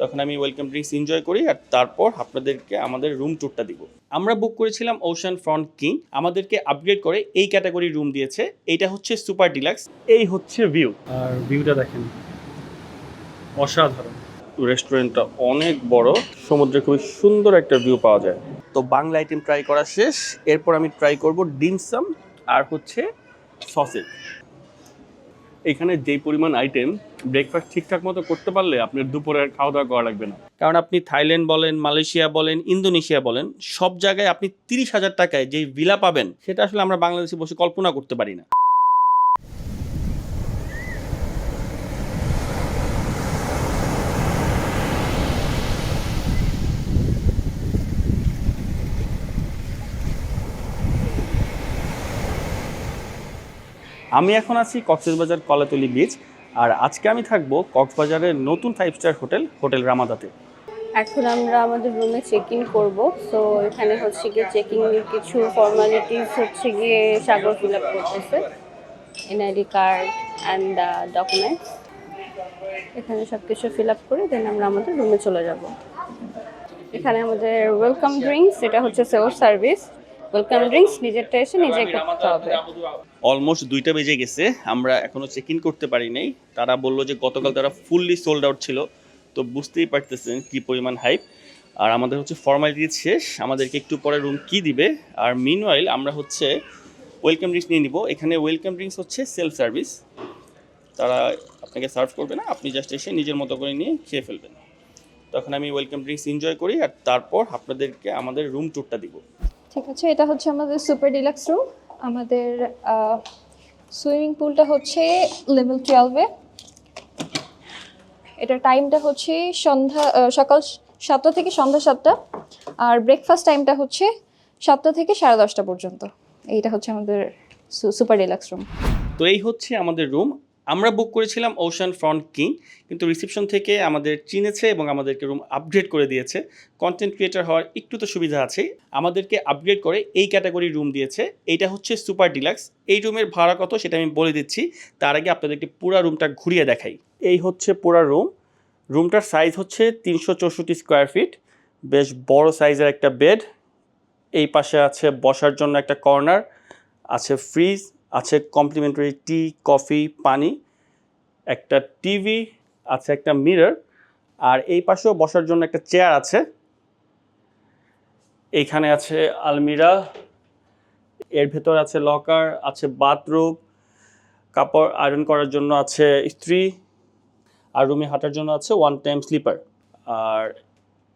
তখন আমি welcome drinks enjoy করি আর তারপর আপনাদেরকে আমাদের রুম ট্যুরটা দিব। আমরা বুক করেছিলাম ওশান ফ্রন্ট কিং আমাদেরকে আপগ্রেড করে এই ক্যাটাগরি রুম দিয়েছে। এইটা হচ্ছে সুপার ডিলাক্স এই হচ্ছে ভিউ আর ভিউটা দেখেন। অসাধারণ। রেস্টুরেন্টটা অনেক বড়। সমুদ্রে খুবই সুন্দর একটা ভিউ পাওয়া যায়। তো বাংলা আইটেম ট্রাই করা শেষ। এরপর আমি ট্রাই করব ডিমসাম আর হচ্ছে সসেজ এখানে যে পরিমাণ আইটেম ব্রেকফাস্ট ঠিকঠাক মতো করতে পারলে আপনার দুপুরে খাওয়া দাওয়া করা লাগবে না। কারণ আপনি থাইল্যান্ড বলেন, মালয়েশিয়া বলেন, ইন্দোনেশিয়া বলেন, সব জায়গায় আপনি তিরিশ হাজার টাকায় যে ভিলা পাবেন, সেটা আসলে আমরা বাংলাদেশে বসে কল্পনা করতে পারি না। আমি এখন আছি কক্সবাজার কলাতলি বিচ আর আজকে আমি থাকব কক্সবাজারের নতুন ফাইভ স্টার হোটেল হোটেল রামাদাতে। এখন আমরা আমাদের রুমে চেক ইন করব। সো এখানে হচ্ছে গিয়ে চেকিং কিছু ফর্মালিটিস হচ্ছে গিয়ে সাগর ফিল আপ করতেছে। এনআইডি কার্ড অ্যান্ড ডকুমেন্টস এখানে সব কিছু ফিল আপ করে দেন আমরা আমাদের রুমে চলে যাব। এখানে আমাদের ওয়েলকাম ড্রিঙ্কস এটা হচ্ছে সেলফ সার্ভিস ওয়েলকাম ড্রিঙ্কস নিজেরটা এসে নিজে করতে হবে। অলমোস্ট দুইটা বেজে গেছে আমরা এখনও চেক ইন করতে পারি নাই। তারা বলল যে গতকাল তারা ফুললি সোল্ড আউট ছিল তো বুঝতেই পারতেছেন কি পরিমাণ হাইপ আর আমাদের হচ্ছে ফর্মালিটি শেষ আমাদেরকে একটু পরে রুম কি দিবে। আর মিনওয়াইল আমরা হচ্ছে ওয়েলকাম ড্রিঙ্কস নিয়ে নিব। এখানে ওয়েলকাম ড্রিঙ্কস হচ্ছে সেলফ সার্ভিস তারা আপনাকে সার্ভ করবে না আপনি জাস্ট এসে নিজের মতো করে নিয়ে খেয়ে ফেলবেন। তখন আমি ওয়েলকাম ড্রিঙ্কস এনজয় করি আর তারপর আপনাদেরকে আমাদের রুম ট্যুরটা দিব। ঠিক আছে, এটা হচ্ছে আমাদের সুপার ডিলাক্স রুম আমাদের সুইমিং পুলটা হচ্ছে লেভেল টুয়েলভে এটার টাইমটা হচ্ছে সন্ধ্যা সকাল সাতটা থেকে সন্ধ্যা সাতটা। আর ব্রেকফাস্ট টাইমটা হচ্ছে সাতটা থেকে সাড়ে দশটা পর্যন্ত। এইটা হচ্ছে আমাদের সুপার ডিলাক্স রুম তো এই হচ্ছে আমাদের রুম আমরা বুক করেছিলাম ওশান ফ্রন্ট কিং কিন্তু রিসেপশন থেকে আমাদের চিনেছে এবং আমাদেরকে রুম আপগ্রেড করে দিয়েছে। কন্টেন্ট ক্রিয়েটার হওয়ার একটু তো সুবিধা আছেই। আমাদেরকে আপগ্রেড করে এই ক্যাটাগরি রুম দিয়েছে। এইটা হচ্ছে সুপার ডিলাক্স এই রুমের ভাড়া কত সেটা আমি বলে দিচ্ছি। তার আগে আপনাদেরকে পুরো রুমটা ঘুরিয়ে দেখাই। এই হচ্ছে পুরো রুম রুমটার সাইজ হচ্ছে তিনশো চৌষট্টি স্কোয়ার ফিট বেশ বড় সাইজের একটা বেড এই পাশে আছে বসার জন্য একটা কর্নার আছে ফ্রিজ আছে কমপ্লিমেন্টারি টি, কফি, পানি, একটা টিভি, আছে একটা মিরর, আর এই পাশেও বসার জন্য একটা চেয়ার আছে। এইখানে আছে আলমিরা, এর ভেতর আছে লকার, আছে বাথরুম, কাপড় আয়রন করার জন্য আছে ইস্ত্রি, আর রুমে হাঁটার জন্য আছে ওয়ান টাইম স্লিপার। আর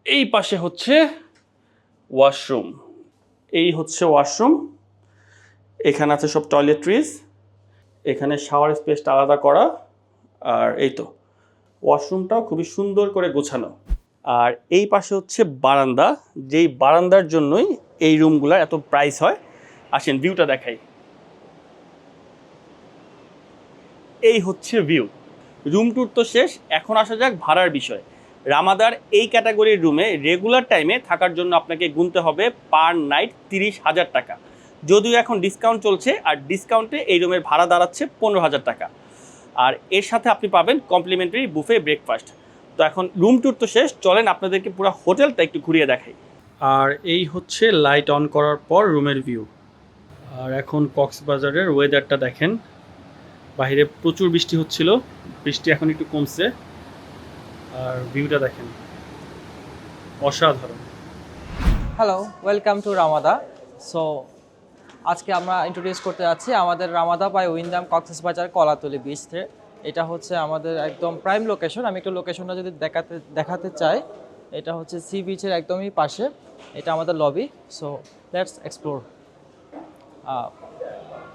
এই পাশে হচ্ছে ওয়াশরুম। এই হচ্ছে ওয়াশরুম। এখানে আছে সব টয়লেট্রিজ এখানে শাওয়ার স্পেসটা আলাদা করা, আর এই তো। ওয়াশরুমটাও খুবই সুন্দর করে গোছানো। আর এই পাশে হচ্ছে বারান্দা, যেই বারান্দার জন্যই এই রুমগুলোর এত প্রাইস হয়। আসেন ভিউটা দেখাই। এই হচ্ছে ভিউ রুম ট্যুর তো শেষ, এখন আসা যাক ভাড়ার বিষয়। রামাদার এই ক্যাটাগরির রুমে রেগুলার টাইমে থাকার জন্য আপনাকে গুনতে হবে পার নাইট তিরিশ হাজার টাকা। যদিও এখন ডিসকাউন্ট চলছে আর ডিসকাউন্টে এই রুমের ভাড়া দাঁড়াচ্ছে পনেরো হাজার টাকা। আর এর সাথে আপনি পাবেন কমপ্লিমেন্টারি বুফে ব্রেকফাস্ট তো এখন রুম ট্যুর তো শেষ চলেন আপনাদেরকে পুরো হোটেলটা একটু ঘুরিয়ে দেখাই। আর এই হচ্ছে লাইট অন করার পর রুমের ভিউ আর এখন কক্সবাজারের ওয়েদারটা দেখেন। বাইরে প্রচুর বৃষ্টি হচ্ছিল বৃষ্টি এখন একটু কমছে। আর ভিউটা দেখেন। অসাধারণ। Hello welcome to Ramada so আজকে আমরা ইন্ট্রোডিউস করতে যাচ্ছি আমাদের Ramada by Wyndham Cox's Bazar Kolatoli বিচে এটা হচ্ছে আমাদের একদম প্রাইম লোকেশন আমি একটু লোকেশনটা যদি দেখাতে দেখাতে চাই, এটা হচ্ছে সি বিচের একদমই পাশে। এটা আমাদের লবি সো লেটস এক্সপ্লোর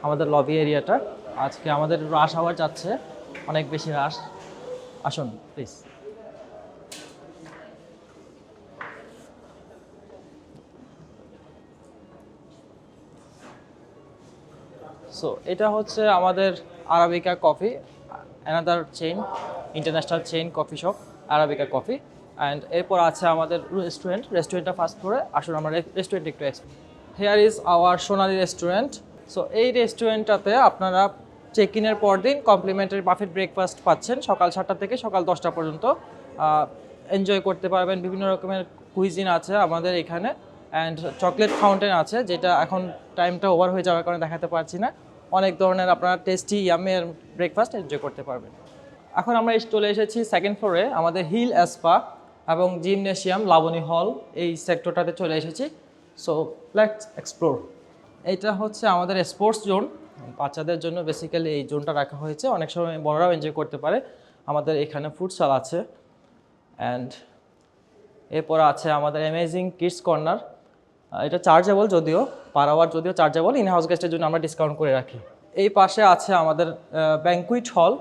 আমাদের লবি এরিয়াটা আজকে আমাদের রাশ আওয়ার যাচ্ছে। অনেক বেশি রাশ আসুন প্লিজ সো এটা হচ্ছে আমাদের Arabica coffee another chain international chain coffee shop Arabica coffee and এরপর আছে আমাদের রেস্টুরেন্ট রেস্টুরেন্টটা ফার্স্ট করে আসুন আমরা রেস্টুরেন্ট একটু here is our Sonali restaurant so এই রেস্টুরেন্টটাতে আপনারা চেক ইনের পর দিন কমপ্লিমেন্টারি বাফেট ব্রেকফাস্ট পাচ্ছেন। সকাল সাতটা থেকে সকাল দশটা পর্যন্ত। এনজয় করতে পারবেন। বিভিন্ন রকমের কুইজিন আছে আমাদের এখানে। অ্যান্ড চকলেট ফাউন্টেন আছে, যেটা এখন টাইমটা ওভার হয়ে যাওয়ার কারণে দেখাতে পারছি না। অনেক ধরনের আপনারা টেস্টি ইয়ামের ব্রেকফাস্ট এনজয় করতে পারবেন। এখন আমরা চলে এসেছি সেকেন্ড ফ্লোরে আমাদের হিল অ্যাসপা এবং জিমনেশিয়াম লাবণী হল এই সেক্টরটাতে চলে এসেছি। সো লেটস এক্সপ্লোর এইটা হচ্ছে আমাদের স্পোর্টস জোন বাচ্চাদের জন্য বেসিক্যালি এই জোনটা রাখা হয়েছে। অনেক সময় বড়রাও এনজয় করতে পারে। আমাদের এখানে ফুটসাল আছে। অ্যান্ড এরপর আছে আমাদের অ্যামেজিং কিডস কর্নার এটা চার্জেবল যদিও পার আওয়ার যদিও চার্জেবল ইন হাউস গেস্টের জন্য আমরা ডিসকাউন্ট করে রাখি। এই পাশে আছে আমাদের ব্যাঙ্কুইট হল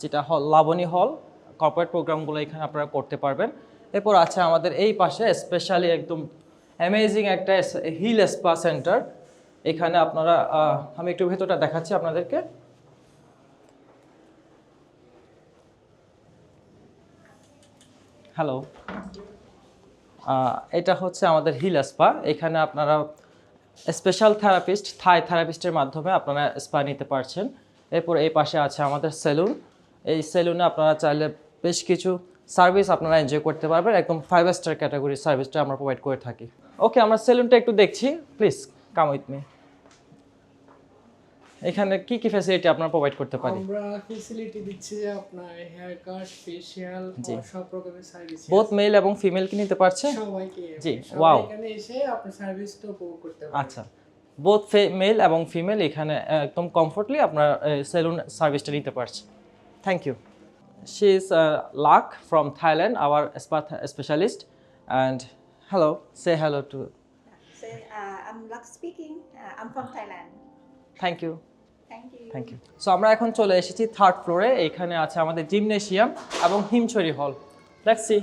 যেটা হল লাবণী হল কর্পোরেট প্রোগ্রামগুলো এখানে আপনারা করতে পারবেন। এরপর আছে আমাদের এই পাশে স্পেশালি একদম অ্যামেজিং একটা হিল স্পা সেন্টার এখানে আপনারা আমি একটু ভেতরটা দেখাচ্ছি আপনাদেরকে। হ্যালো এটা হচ্ছে আমাদের হিল স্পা। এখানে আপনারা স্পেশাল থেরাপিস্ট থাই থেরাপিস্টের মাধ্যমে আপনারা স্পা নিতে পারছেন। এরপর এই পাশে আছে আমাদের সেলুন এই সেলুনে আপনারা চাইলে বেশ কিছু সার্ভিস আপনারা এনজয় করতে পারবেন। একদম ফাইভ স্টার ক্যাটাগরির সার্ভিসটা আমরা প্রোভাইড করে থাকি। ওকে আমরা সেলুনটা একটু দেখছি। প্লিজ কাম উইথ মি এখানে কি কি ফ্যাসিলিটি আপনারা প্রোভাইড করতে পারি? আমরা ফেসিলিটি দিচ্ছি যে আপনার হেয়ার কাট ফেশিয়াল সব রকমের সার্ভিস বোথ মেল এবং ফিমেল কি নিতে পারছে? সবাইকে জি, ওয়াও এখানে এসে আপনার সার্ভিসটা উপভোগ করতে পারেন আচ্ছা। বোথ মেল এবং ফিমেল এখানে একদম কমফোর্টলি আপনার সেলুন সার্ভিসটা নিতে পারছে। Thank you she is Lux from Thailand our spa specialist and hello say hello to uh, I'm Lux speaking. Uh, I'm from Thailand. Thank you Thank you. Thank you so আমরা এখন চলে এসেছি third ফ্লোরে এখানে আছে আমাদের gymnasium এবং হিমছড়ি হল সি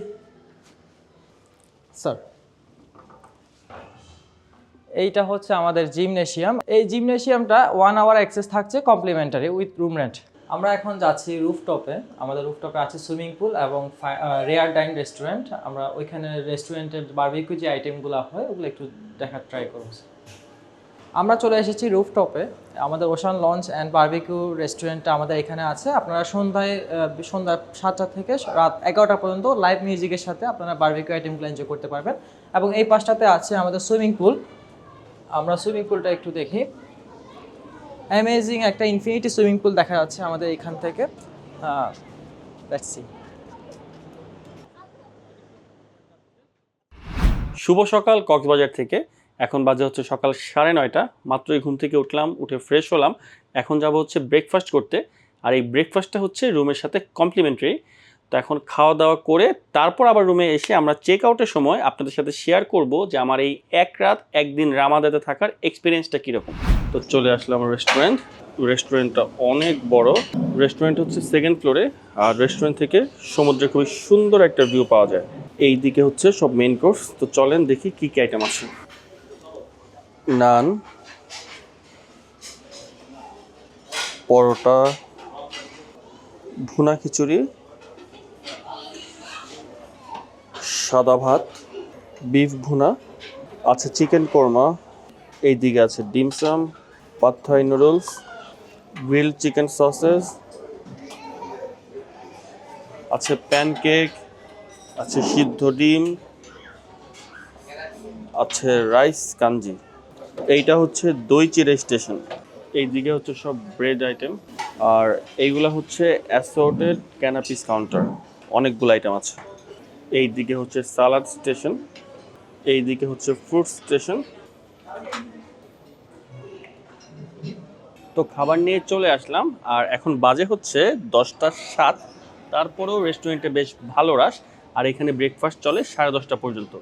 স্যার এইটা হচ্ছে আমাদের জিমনেশিয়াম এই জিমনেশিয়ামটা ওয়ান আওয়ার অ্যাক্সেস থাকছে কমপ্লিমেন্টারি উইথ রুম রেন্ট আমরা এখন যাচ্ছি রুফটপে আমাদের রুফটপে আছে সুইমিং পুল এবং রেয়ার ডাইন রেস্টুরেন্ট আমরা ওইখানে রেস্টুরেন্টের বারবিকিউ যে আইটেমগুলো হয়, ওগুলো একটু দেখার ট্রাই করব আমরা চলে এসেছি রুফটপে। আমাদের ওশান লঞ্চ অ্যান্ড বারবিকিউ রেস্টুরেন্টটা আমাদের এখানে আছে। আপনারা সন্ধ্যায় সন্ধ্যা সাতটা থেকে রাত এগারোটা পর্যন্ত লাইভ মিউজিকের সাথে আপনারা বার্বিকিউ আইটেমগুলো এনজয় করতে পারবেন। এবং এই পাশটাতে আছে আমাদের সুইমিং পুল আমরা সুইমিং পুলটা একটু দেখি। অ্যামেজিং একটা ইনফিনিটি সুইমিং পুল দেখা যাচ্ছে আমাদের এখান থেকে। সি শুভ সকাল, কক্সবাজার থেকে। এখন বাজে হচ্ছে সকাল সাড়ে নয়টা। মাত্রই ঘুম থেকে উঠলাম, উঠে ফ্রেশ হলাম। এখন যাব হচ্ছে ব্রেকফাস্ট করতে। আর এই ব্রেকফাস্টটা হচ্ছে রুমের সাথে কমপ্লিমেন্টারি তো এখন খাওয়া দাওয়া করে তারপর আবার রুমে এসে আমরা চেক আউটের সময় আপনাদের সাথে শেয়ার করব যে আমার এই এক রাত, একদিন রামাদাতে থাকার এক্সপিরিয়েন্সটা কীরকম। তো চলে আসলাম রেস্টুরেন্ট রেস্টুরেন্টটা অনেক বড়। রেস্টুরেন্ট হচ্ছে সেকেন্ড ফ্লোরে আর রেস্টুরেন্ট থেকে সমুদ্রে খুবই সুন্দর একটা ভিউ পাওয়া যায়। এই দিকে হচ্ছে সব মেইন কোর্স তো চলেন দেখি কী কী আইটেম আছে। নান, পরোটা, ভুনা খিচুড়ি, সাদা ভাত, বিফ ভুনা, আছে চিকেন কোরমা এই দিকে আছে dim sum pad thai noodles, grill chicken sausages, আছে প্যানকেক, আছে সিদ্ধ ডিম, আছে রাইস কাঞ্জি। এইটা হচ্ছে দই চিড়ে স্টেশন। এইদিকে হচ্ছে সব ব্রেড আইটেম আর এইগুলা হচ্ছে অ্যাসর্টেড ক্যানাপিস কাউন্টার অনেকগুলো আইটেম আছে। এই দিকে হচ্ছে সালাড স্টেশন এই দিকে হচ্ছে ফ্রুট স্টেশন তো খাবার নিয়ে চলে আসলাম। আর এখন বাজে হচ্ছে দশটা সাত। তারপরেও রেস্টুরেন্টে বেশ ভালো রাশ আর এখানে ব্রেকফাস্ট চলে সাড়ে দশটা পর্যন্ত।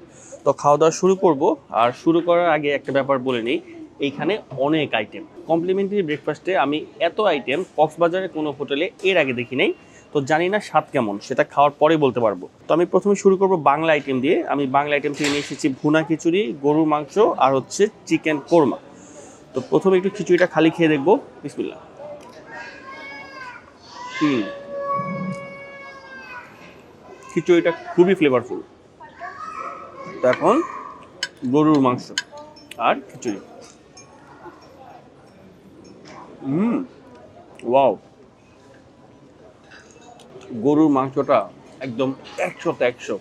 তো খাওয়া দাওয়া শুরু করব। আর শুরু করার আগে একটা ব্যাপার বলে নিই, এইখানে অনেক আইটেম কমপ্লিমেন্টারি ব্রেকফাস্টে আমি এত আইটেম কক্সবাজারের কোনো হোটেলে এর আগে দেখি নাই, তো জানি না স্বাদ কেমন, সেটা খাওয়ার পরে বলতে পারব। তো আমি প্রথমে শুরু করব বাংলা আইটেম দিয়ে। আমি বাংলা আইটেম থেকে নিয়ে এসেছি ভুনা খিচুড়ি, গরুর মাংস আর হচ্ছে চিকেন কোরমা তো প্রথমে একটু খিচুড়িটা খালি খেয়ে দেখব। বিসমিল্লা হুম। খিচুড়িটা খুবই ফ্লেভারফুল তো এখন গরুর মাংস আর খিচুড়ি। হুম ওয়াও। গরুর মাংসটা একদম একশো একশোতে একশো।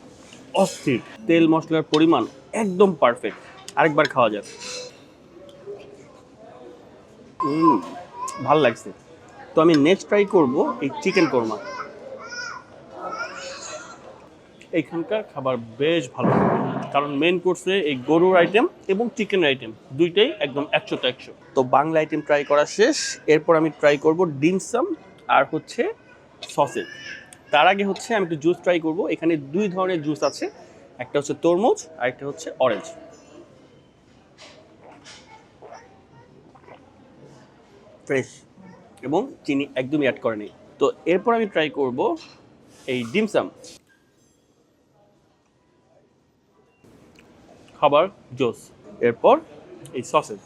অস্থির। তেল মশলার পরিমাণ একদম পারফেক্ট আরেকবার খাওয়া যাক। উম, ভালো লাগছে। তো আমি নেক্সট ট্রাই করব এই চিকেন কোরমা এইখানকার খাবার বেশ ভালো। কারণ মেন কোর্সে এই গরুর আইটেম এবং চিকেন আইটেম দুইটাই একদম একশোতে একশো। তো বাংলা আইটেম ট্রাই করা শেষ। এরপর আমি ট্রাই করব ডিমসাম আর হচ্ছে সসেজ তার আগে হচ্ছে আমি একটু জুস ট্রাই করব। এখানে দুই ধরনের জুস আছে। একটা হচ্ছে তরমুজ, আর একটা হচ্ছে অরেঞ্জ ফ্রেশ এবং চিনি একদমই অ্যাড করেনি। তো এরপর আমি ট্রাই করব এই ডিমসাম খাবার, জোস, এরপর এই সসেজ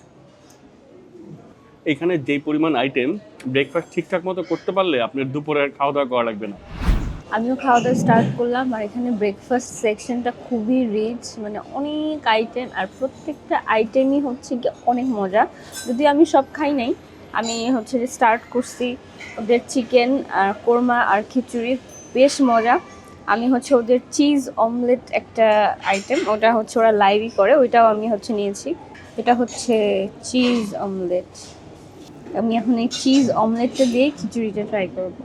এখানে যেই পরিমাণ আইটেম ব্রেকফাস্ট ঠিকঠাক মতো করতে পারলে আপনার দুপুরে খাওয়া দাওয়া করা লাগবে না। আমিও খাওয়া দাওয়া স্টার্ট করলাম আর এখানে ব্রেকফাস্ট সেকশনটা খুবই রিচ মানে অনেক আইটেম আর প্রত্যেকটা আইটেমই হচ্ছে কি অনেক মজা। যদি আমি সব খাই নাই, আমি হচ্ছে যে স্টার্ট করছি ওদের চিকেন আর কোরমা আর খিচুড়ি, বেশ মজা। আমি হচ্ছে ওদের চিজ অমলেট একটা আইটেম, ওটা হচ্ছে ওরা লাইভই করে, ওইটাও আমি হচ্ছে নিয়েছি। এটা হচ্ছে চিজ অমলেট। আমি এখন এই চিজ অমলেটটা দিয়ে খিচুড়িটা ট্রাই করব।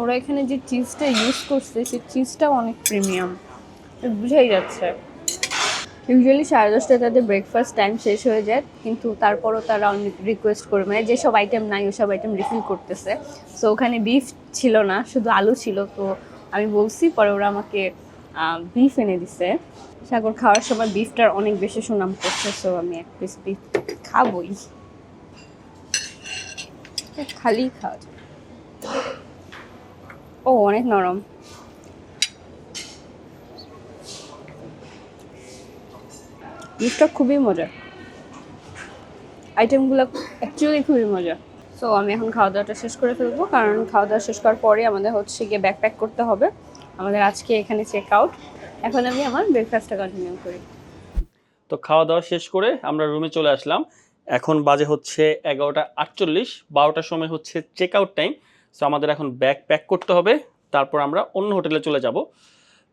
ওরা এখানে যে চিজটা ইউজ করছে, সেই চিজটাও অনেক প্রিমিয়াম বুঝাই যাচ্ছে। ইউজুয়ালি সাড়ে দশটায় তাদের ব্রেকফাস্ট টাইম শেষ হয়ে যায়, কিন্তু তারপরও তারা অনেক রিকোয়েস্ট করে মানে যেসব আইটেম নাই, ওসব আইটেম রিফিল করতেছে। সো ওখানে বিফ ছিল না, শুধু আলু ছিল। তো আমি বলছি, পরে ওরা আমাকে বিফ এনে দিছে। সাগর খাওয়ার সময় বিফটার অনেক বেশি সুনাম করছে সো আমি এক পিস বিফ খাবই। খালি খাওয়া যায়। ও, অনেক নরম। বিফটা খুবই মজা আইটেমগুলো অ্যাকচুয়ালি খুবই মজা সো আমি এখন খাওয়া দাওয়াটা শেষ করে ফেলব। কারণ খাওয়া দাওয়া শেষ করার পরে আমাদের হচ্ছে গিয়ে ব্যাকপ্যাক করতে হবে। আমাদের আজকে এখানে চেক আউট এখন আমি আমার ব্রেকফাস্টটা কন্টিনিউ করি। তো খাওয়া দাওয়া শেষ করে আমরা রুমে চলে আসলাম। এখন বাজে হচ্ছে এগারোটা আটচল্লিশ, বারোটার সময় হচ্ছে চেক আউট টাইম সো আমাদের এখন ব্যাগ প্যাক করতে হবে। তারপর আমরা অন্য হোটেলে চলে যাব।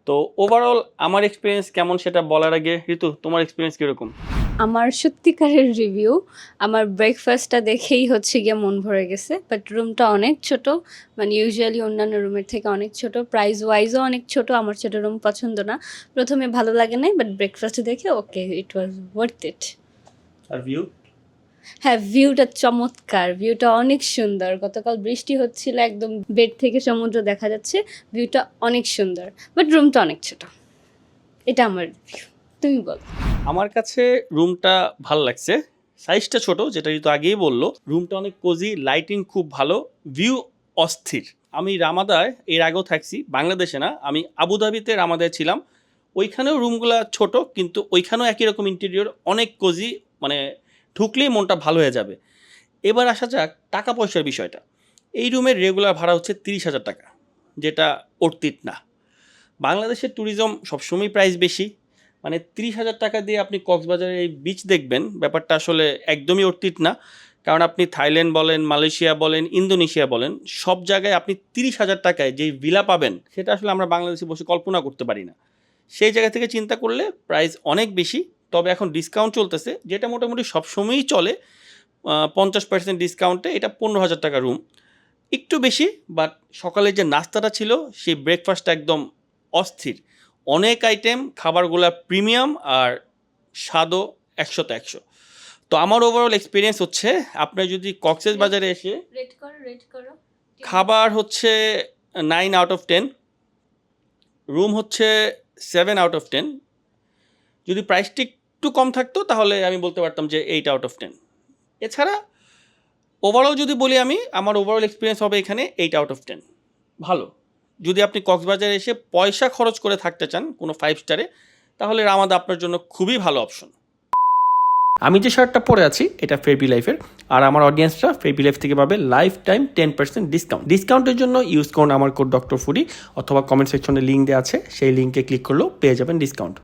তো ওভারঅল আমার এক্সপিরিয়েন্স কেমন সেটা বলার আগে ঋতু তোমার এক্সপিরিয়েন্স কীরকম? আমার সত্যিকারের রিভিউ আমার ব্রেকফাস্টটা দেখেই হচ্ছে গিয়ে মন ভরে গেছে বাট রুমটা অনেক ছোট মানে ইউজুয়ালি অন্যান্য রুমের থেকে অনেক ছোট প্রাইস ওয়াইজও অনেক ছোট আমার ছোট রুম পছন্দ না। প্রথমে ভালো লাগে নাই বাট ব্রেকফাস্ট দেখে ওকে ইট ওয়াজ ওয়ার্থ ইট আর ভিউ হ্যাঁ ভিউটা চমৎকার ভিউটা অনেক সুন্দর। গতকাল বৃষ্টি হচ্ছিল একদম বেড থেকে সমুদ্র দেখা যাচ্ছে ভিউটা অনেক সুন্দর বাট রুমটা অনেক ছোট। এটা আমার তুমি বলো। আমার কাছে রুমটা ভালো লাগছে সাইজটা ছোট, যেটা ঋতু আগেই বলল রুমটা অনেক কোজি লাইটিং খুব ভালো ভিউ অস্থির। আমি রামাদায় এর আগেও থাকছি, বাংলাদেশে না, আমি আবুধাবিতে রামাদায় ছিলাম। ওইখানেও রুমগুলো ছোট, কিন্তু ওইখানেও একই রকম ইন্টেরিয়র অনেক কোজি মানে ঢুকলেই মনটা ভালো হয়ে যাবে। এবার আসা যাক টাকা পয়সার বিষয়টা। এই রুমের রেগুলার ভাড়া হচ্ছে তিরিশ হাজার টাকা, যেটা অর্থিত না। বাংলাদেশের ট্যুরিজম সবসময় প্রাইস বেশি। মানে তিরিশ হাজার টাকা দিয়ে আপনি কক্সবাজারের এই বিচ দেখবেন, ব্যাপারটা আসলে একদমই অর্থিত না। কারণ আপনি থাইল্যান্ড বলেন, মালয়েশিয়া বলেন, ইন্দোনেশিয়া বলেন, সব জায়গায় আপনি তিরিশ হাজার টাকায় যেই ভিলা পাবেন, সেটা আসলে আমরা বাংলাদেশে বসে কল্পনা করতে পারি না। সেই জায়গা থেকে চিন্তা করলে প্রাইস অনেক বেশি। তবে এখন ডিসকাউন্ট চলতেছে যেটা মোটামুটি সবসময়ই চলে পঞ্চাশ পার্সেন্ট ডিসকাউন্টে এটা পনেরো হাজার টাকা রুম একটু বেশি বাট সকালে যে নাস্তাটা ছিল সেই ব্রেকফাস্টটা একদম অস্থির। অনেক আইটেম খাবারগুলা প্রিমিয়াম আর স্বাদও একশোতে একশো। তো আমার ওভারঅল এক্সপিরিয়েন্স হচ্ছে আপনার যদি কক্সেস বাজারে এসে খাবার হচ্ছে nine out of ten room হচ্ছে সেভেন আউট অফ টেন যদি প্রাইসটি একটু কম থাকতো, তাহলে আমি বলতে পারতাম যে এইট আউট অফ টেন এছাড়া ওভারঅল যদি বলি আমি, আমার ওভারঅল এক্সপিরিয়েন্স হবে এখানে এইট আউট অফ টেন ভালো। যদি আপনি কক্সবাজারে এসে পয়সা খরচ করে থাকতে চান কোনো ফাইভ স্টারে তাহলে রামাদা আপনার জন্য খুবই ভালো অপশন আমি যে শার্টটা পরে আছি, এটা ফেরবি লাইফের আর আমার অডিয়েন্সরা ফেরবি লাইফ থেকে পাবে life time ten percent discount ডিসকাউন্টের জন্য ইউজ করুন আমার কোড ডক্টর ফুডি অথবা কমেন্ট সেকশনে লিঙ্ক দেওয়া আছে, সেই লিঙ্কে ক্লিক করলেও পেয়ে যাবেন ডিসকাউন্ট